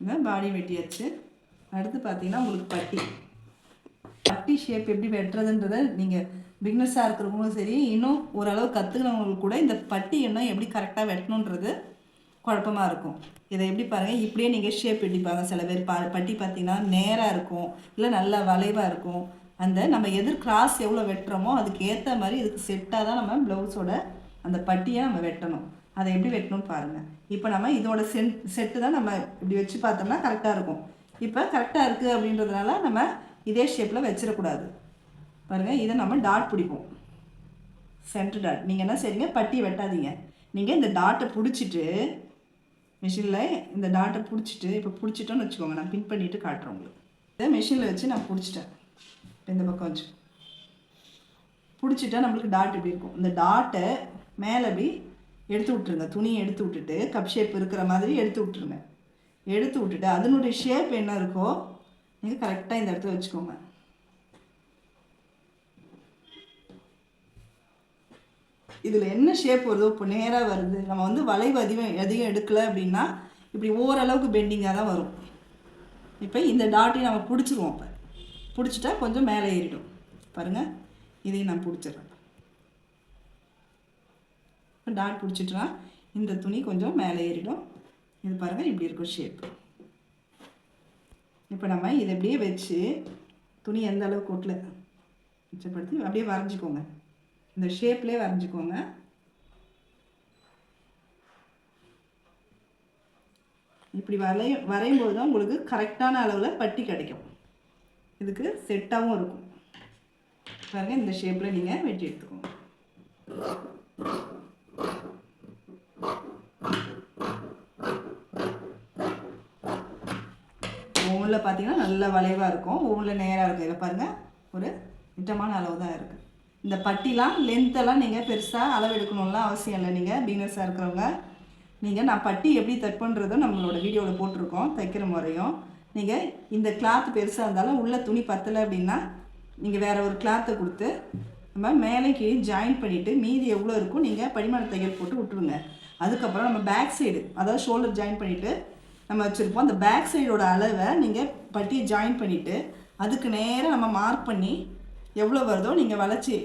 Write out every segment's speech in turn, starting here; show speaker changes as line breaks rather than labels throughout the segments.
இந்த பாடி வெட்டியாச்சு. அடுத்து பார்த்தீங்கன்னா உங்களுக்கு பட்டி. பட்டி ஷேப் எப்படி வெட்டுறதுன்றத நீங்கள் பிக்னஸாக இருக்கிறவங்களும் சரி இன்னும் ஓரளவு கற்றுக்கிறவங்களுக்கு கூட இந்த பட்டி இன்னும் எப்படி கரெக்டாக வெட்டணுன்றது குழப்பமாக இருக்கும். இதை எப்படி பாருங்கள் இப்படியே நீங்கள் ஷேப் வெட்டிப்பாங்க சில பேர் பா பட்டி பார்த்தீங்கன்னா நேராக இருக்கும் இல்லை நல்லா வளைவாக இருக்கும். அந்த நம்ம எதிர் கிராஸ் எவ்வளோ வெட்டுறோமோ அதுக்கு ஏற்ற மாதிரி இதுக்கு செட்டாக தான் நம்ம ப்ளவுஸோட அந்த பட்டியை நம்ம வெட்டணும். அதை எப்படி வெட்டணும்னு பாருங்கள் இப்போ நம்ம இதோட சென் செட்டு தான் நம்ம இப்படி வச்சு பார்த்தோம்னா கரெக்டாக இருக்கும். இப்போ கரெக்டாக இருக்குது அப்படின்றதுனால நம்ம இதே ஷேப்பில் வச்சிடக்கூடாது. பாருங்கள் இதை நம்ம டாட் பிடிப்போம். சென்ட்ரு டாட் நீங்கள் என்ன செய்றீங்க? பட்டி வெட்டாதீங்க. நீங்கள் இந்த டாட்டை பிடிச்சிட்டு மிஷினில் இந்த டாட்டை பிடிச்சிட்டு இப்போ பிடிச்சிட்டோன்னு வச்சுக்கோங்க. நான் பின் பண்ணிவிட்டு காட்டுறேன் உங்களுக்கு. இதை மிஷினில் வச்சு நான் பிடிச்சிட்டேன். இந்த பக்கம் வச்சு. பிடிச்சிட்டா நம்மளுக்கு டாட் இப்படி இருக்கும். இந்த டாட்டை மேலே அப்படி எடுத்து விட்ருங்க துணியை எடுத்து விட்டுட்டு கப் ஷேப் இருக்கிற மாதிரி எடுத்து விட்ருங்க எடுத்து விட்டுட்டு அதனுடைய ஷேப் என்ன இருக்கோ நீங்கள் கரெக்டாக இந்த இடத்துல வச்சுக்கோங்க. இதில் என்ன ஷேப் வருதோ இப்போ நேராக வருது. நம்ம வந்து வளைவு அதிகம் அதிகம் எடுக்கலை அப்படின்னா இப்படி ஓரளவுக்கு பெண்டிங்காக தான் வரும். இப்போ இந்த டாட்டையும் நம்ம பிடிச்சிருவோம் இப்போ. பிடிச்சிட்டா கொஞ்சம் மேலே ஏறிடும். பாருங்கள் இதையும் நான் பிடிச்சிடுறேன். டாட் பிடிச்சிட்டா இந்த துணி கொஞ்சம் மேலே ஏறிடும். இது பாருங்கள் இப்படி இருக்கும் ஷேப் இப்போ நம்ம இதை அப்படியே வச்சு துணி எந்த அளவுக்கு கொட்டில் மிச்சப்படுத்தி அப்படியே வரைஞ்சிக்கோங்க. இந்த ஷேப்லேயே வரைஞ்சிக்கோங்க. இப்படி வரைய வரையும் போது தான் உங்களுக்கு கரெக்டான அளவில் பட்டி கிடைக்கும். இதுக்கு செட்டாகவும் இருக்கும். பாருங்க இந்த ஷேப்பில் நீங்கள் வெட்டி எடுத்துக்கோங்க. ஒவ்வொன்றில் பார்த்தீங்கன்னா நல்ல வளைவாக இருக்கும். ஒவ்வொன்றில் நேராக இருக்கும். இதில் பாருங்கள் ஒரு மிட்டமான அளவு தான் இருக்குது இந்த பட்டிலாம் லென்த்தெல்லாம் நீங்கள் பெருசாக அளவு எடுக்கணும்லாம் அவசியம் இல்லை. நீங்கள் பீனர்ஸாக இருக்கிறவங்க நீங்கள் நான் பட்டி எப்படி தைப்பன்றதும் நம்மளோட வீடியோவில் போட்டிருக்கோம். தைக்கிற முறையும். நீங்கள் இந்த கிளாத் பெருசாக இருந்தாலும் உள்ள துணி பத்தலை அப்படின்னா நீங்கள் வேறு ஒரு கிளாத்தை கொடுத்து நம்ம மேலே கீழே ஜாயின் பண்ணிவிட்டு மீதி எவ்வளோ இருக்கும் நீங்கள் படிமான தையல் போட்டு விட்டுருங்க. அதுக்கப்புறம் நம்ம பேக் சைடு அதாவது ஷோல்டர் ஜாயின் பண்ணிவிட்டு நம்ம வச்சுருப்போம். அந்த பேக் சைடோட அளவை நீங்கள் பட்டியை ஜாயின் பண்ணிவிட்டு அதுக்கு நேராக நம்ம மார்க் பண்ணி எவ்வளோ வருதோ நீங்கள் வளைச்சி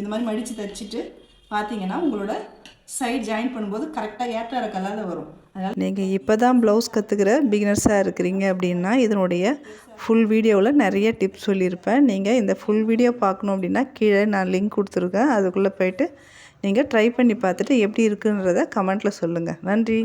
இந்த மாதிரி மடித்து தைச்சிட்டு பார்த்தீங்கன்னா உங்களோட சைட் ஜாயின் பண்ணும்போது கரெக்டாக ஏற்ற இறக்கலால் வரும். அதனால்
நீங்கள் இப்போ தான் ப்ளவுஸ் கற்றுக்கிற பிகினர்ஸாக இருக்கிறீங்க அப்படின்னா இதனுடைய ஃபுல் வீடியோவில் நிறைய டிப்ஸ் சொல்லியிருப்பேன். நீங்கள் இந்த ஃபுல் வீடியோ பார்க்கணும் அப்படின்னா கீழே நான் லிங்க் கொடுத்துருக்கேன். அதுக்குள்ளே போயிட்டு நீங்கள் ட்ரை பண்ணி பார்த்துட்டு எப்படி இருக்குன்றத கமெண்ட்டில் சொல்லுங்கள் நன்றி.